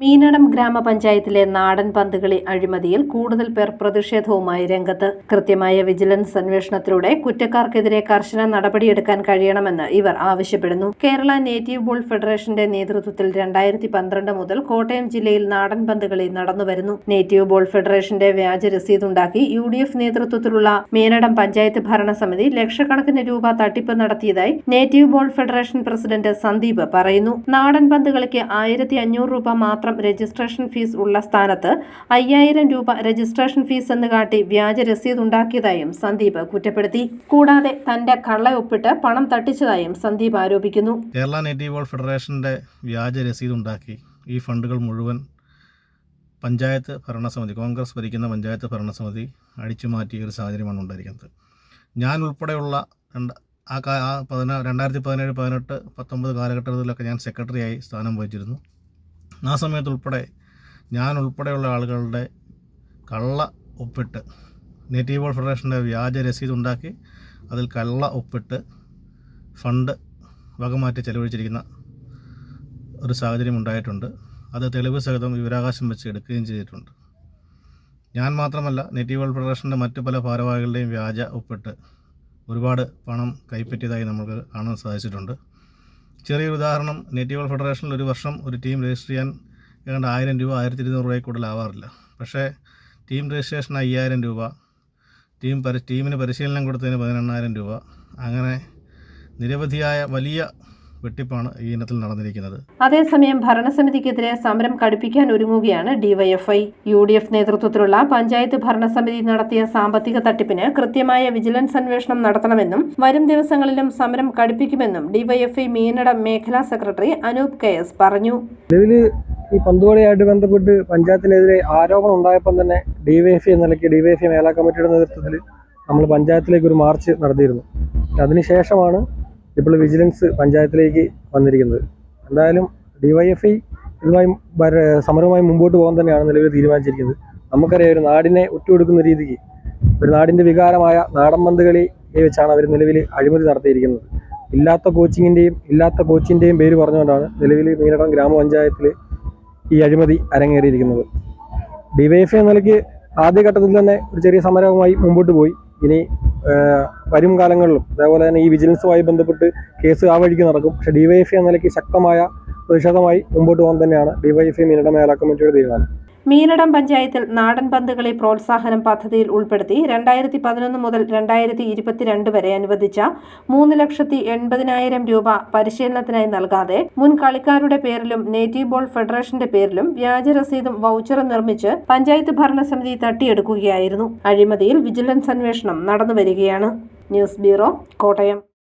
മീനടം ഗ്രാമപഞ്ചായത്തിലെ നാടൻ പന്തുകളി അഴിമതിയിൽ കൂടുതൽ പേർ പ്രതിഷേധവുമായി രംഗത്ത്. കൃത്യമായ വിജിലൻസ് അന്വേഷണത്തിലൂടെ കുറ്റക്കാർക്കെതിരെ കർശന നടപടിയെടുക്കാൻ കഴിയണമെന്ന് ഇവർ ആവശ്യപ്പെടുന്നു. കേരള നേറ്റീവ് ബോൾ ഫെഡറേഷന്റെ നേതൃത്വത്തിൽ രണ്ടായിരത്തി പന്ത്രണ്ട് മുതൽ കോട്ടയം ജില്ലയിൽ നാടൻ പന്തുകളി നടന്നുവരുന്നു. നേറ്റീവ് ബോൾ ഫെഡറേഷന്റെ വ്യാജ രസീതുണ്ടാക്കി യു ഡി എഫ് നേതൃത്വത്തിലുള്ള മീനടം പഞ്ചായത്ത് ഭരണസമിതി ലക്ഷക്കണക്കിന് രൂപ തട്ടിപ്പ് നടത്തിയതായി native ball federation president Sandeep പറയുന്നു. നാടൻ പന്തുകളിക്ക് ആയിരത്തി അഞ്ഞൂറ് രൂപ മാത്രം രജിസ്ട്രേഷൻ ഫീസ് ഉള്ള സ്ഥാനത്ത് അയ്യായിരം രൂപ രജിസ്ട്രേഷൻ ഫീസ് എന്ന് കാട്ടി വ്യാജ രസീത് ഉണ്ടാക്കിയതായും സന്ദീപ് കുറ്റപ്പെടുത്തി. കൂടാതെ തന്റെ കള്ള ഒപ്പിട്ട് പണം തട്ടിച്ചതായും സന്ദീപ് ആരോപിക്കുന്നു. കേരള നേറ്റീവ് ഫെഡറേഷന്റെ വ്യാജ രസീതുണ്ടാക്കി ഈ ഫണ്ടുകൾ മുഴുവൻ പഞ്ചായത്ത് ഭരണസമിതി കോൺഗ്രസ് ഭരിക്കുന്ന പഞ്ചായത്ത് ഭരണസമിതി അടിച്ചുമാറ്റിയ ഒരു സാഹചര്യമാണ് ഉണ്ടായിരിക്കുന്നത്. ഞാൻ ഉൾപ്പെടെയുള്ള രണ്ട് ആ പതിനാ രണ്ടായിരത്തി പതിനേഴ് പതിനെട്ട് പത്തൊമ്പത് കാലഘട്ടത്തിലൊക്കെ ഞാൻ സെക്രട്ടറിയായി സ്ഥാനം വഹിച്ചിരുന്നു. ആ സമയത്ത് ഉൾപ്പെടെ ഞാൻ ഉൾപ്പെടെയുള്ള ആളുകളുടെ കള്ള ഒപ്പിട്ട് നേറ്റീവ് ബോൾ ഫെഡറേഷന്റെ വ്യാജ രസീത് ഉണ്ടാക്കി അതിൽ കള്ള ഒപ്പിട്ട് ഫണ്ട് വകമാറ്റി ചെലവഴിച്ചിരിക്കുന്ന ഒരു സാഹചര്യം ഉണ്ടായിട്ടുണ്ട്. അത് തെളിവ് സഹിതം വിവരാകാശം വെച്ച് എടുക്കുകയും ചെയ്തിട്ടുണ്ട്. ഞാൻ മാത്രമല്ല നേറ്റീവ് വേൾഡ് ഫെഡറേഷന്റെ മറ്റു പല ഭാരവാഹികളുടെയും വ്യാജ ഒപ്പിട്ട് ഒരുപാട് പണം കൈപ്പറ്റിയതായി നമുക്ക് കാണാൻ സാധിച്ചിട്ടുണ്ട്. ചെറിയൊരു ഉദാഹരണം നേറ്റീവ് ഫെഡറേഷനിൽ ഒരു വർഷം ഒരു ടീം രജിസ്റ്റർ ചെയ്യാൻ ഏതാണ്ട് ആയിരം രൂപ ആയിരത്തി ഇരുന്നൂറ് രൂപയിൽ കൂടുതലാവാറില്ല പക്ഷേ ടീം രജിസ്ട്രേഷൻ അയ്യായിരം രൂപ ടീം പരി ടീമിന് പരിശീലനം കൊടുത്തതിന് പതിനെണ്ണായിരം രൂപ. അങ്ങനെ നിരവധിയായ വലിയ വെട്ടിപ്പാണ് ഈ ഇനത്തിൽ നടന്നിരിക്കുന്നത്. അതേസമയം ഭരണസമിതിക്കെതിരെ സമരം കടുപ്പിക്കാൻ ഒരുങ്ങുകയാണ് ഡിവൈഎഫ്ഐ. യു ഡി എഫ് നേതൃത്വത്തിലുള്ള പഞ്ചായത്ത് ഭരണസമിതി നടത്തിയ സാമ്പത്തിക തട്ടിപ്പിന് കൃത്യമായ വിജിലൻസ് അന്വേഷണം നടത്തണമെന്നും വരും ദിവസങ്ങളിലും സമരം കടുപ്പിക്കുമെന്നും ഡിവൈഎഫ്ഐ മീനട മേഖലാ സെക്രട്ടറി അനൂപ് കെ എസ് പറഞ്ഞു. നിലവിൽ ഈ പന്തുകളിയായിട്ട് ബന്ധപ്പെട്ട് പഞ്ചായത്തിനെതിരെ ആരോപണം ഉണ്ടായപ്പം തന്നെ ഡിവൈഎഫ്ഐ എന്ന നിലയ്ക്ക് ഡിവൈഎഫ്ഐ മേഖലാ കമ്മിറ്റിയുടെ നേതൃത്വത്തിൽ നമ്മൾ പഞ്ചായത്തിലേക്ക് ഒരു മാർച്ച് നടത്തിയിരുന്നു. അതിനുശേഷമാണ് ഇപ്പോൾ വിജിലൻസ് പഞ്ചായത്തിലേക്ക് വന്നിരിക്കുന്നത്. എന്തായാലും ഡിവൈഎഫ്ഐ ഇതുമായി സമരവുമായി മുമ്പോട്ട് പോകാൻ തന്നെയാണ് നിലവിൽ തീരുമാനിച്ചിരിക്കുന്നത്. നമുക്കറിയാം ഒരു നാടിനെ ഒറ്റുകൊടുക്കുന്ന രീതിക്ക് ഒരു നാടിന്റെ വികാരമായ നാടൻ പന്തുകളിയെ വെച്ചാണ് അവർ നിലവിൽ അഴിമതി നടത്തിയിരിക്കുന്നത്. ഇല്ലാത്ത കോച്ചിങ്ങിന്റെയും ഇല്ലാത്ത കോച്ചിന്റെയും പേര് പറഞ്ഞുകൊണ്ടാണ് നിലവിൽ മീനടം ഗ്രാമപഞ്ചായത്തിൽ ഈ അഴിമതി അരങ്ങേറിയിരിക്കുന്നത്. ഡിവൈഎഫ്ഐ നിലയ്ക്ക് ആദ്യഘട്ടത്തിൽ തന്നെ ഒരു ചെറിയ സമരവുമായി മുമ്പോട്ട് പോയി. ഇനി വരും കാലങ്ങളിലും അതേപോലെ തന്നെ ഈ വിജിലൻസുമായി ബന്ധപ്പെട്ട് കേസ് ആ വഴിക്ക് നടക്കും. പക്ഷേ ഡിവൈഎഫ്ഐ എന്ന നിലയ്ക്ക് ശക്തമായ പ്രതിഷേധമായി മുമ്പോട്ട് പോകാൻ തന്നെയാണ് ഡിവൈഎഫ്ഐ മീനയുടെ മേഖലാ കമ്മിറ്റിയുടെ തീരുമാനം. മീനടം പഞ്ചായത്തിൽ നാടൻ പന്തുകളി പ്രോത്സാഹനം പദ്ധതിയിൽ ഉൾപ്പെടുത്തി രണ്ടായിരത്തി പതിനൊന്ന് മുതൽ രണ്ടായിരത്തി ഇരുപത്തിരണ്ട് വരെ അനുവദിച്ച മൂന്ന് ലക്ഷത്തി എൺപതിനായിരം രൂപ പരിശീലനത്തിനായി നൽകാതെ മുൻ കളിക്കാരുടെ പേരിലും നേറ്റീവ് ബോൾ ഫെഡറേഷന്റെ പേരിലും വ്യാജ രസീതും വൗച്ചറും നിർമ്മിച്ച് പഞ്ചായത്ത് ഭരണസമിതി തട്ടിയെടുക്കുകയായിരുന്നു. അഴിമതിയിൽ വിജിലൻസ് അന്വേഷണം നടന്നുവരികയാണ്. News bureau Kottayam.